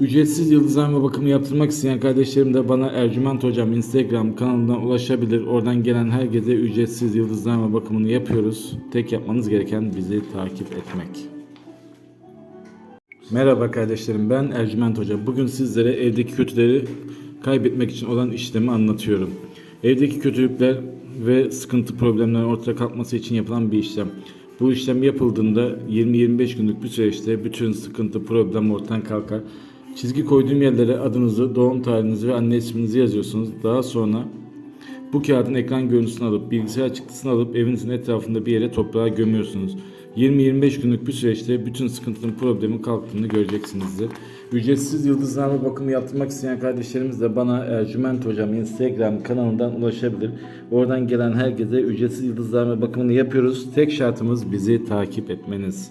Ücretsiz yıldızlama bakımı yaptırmak isteyen kardeşlerim de bana Ercüment Hocam Instagram kanalından ulaşabilir. Oradan gelen herkese ücretsiz yıldızlama bakımını yapıyoruz. Tek yapmanız gereken bizi takip etmek. Merhaba kardeşlerim ben Ercüment Hoca. Bugün sizlere evdeki kötüleri kaybetmek için olan işlemi anlatıyorum. Evdeki kötülükler ve sıkıntı problemlerin ortaya kalkması için yapılan bir işlem. Bu işlem yapıldığında 20-25 günlük bir süreçte bütün sıkıntı problem ortadan kalkar. Çizgi koyduğum yerlere adınızı, doğum tarihinizi ve anne isminizi yazıyorsunuz. Daha sonra bu kağıdın ekran görüntüsünü alıp bilgisayar çıktısını alıp evinizin etrafında bir yere toprağa gömüyorsunuz. 20-25 günlük bir süreçte bütün sıkıntının problemin kalktığını göreceksinizdir. Ücretsiz yıldızlama bakımı yaptırmak isteyen kardeşlerimiz de bana Ercüment Hocam Instagram kanalından ulaşabilir. Oradan gelen herkese ücretsiz yıldızlama bakımını yapıyoruz. Tek şartımız bizi takip etmeniz.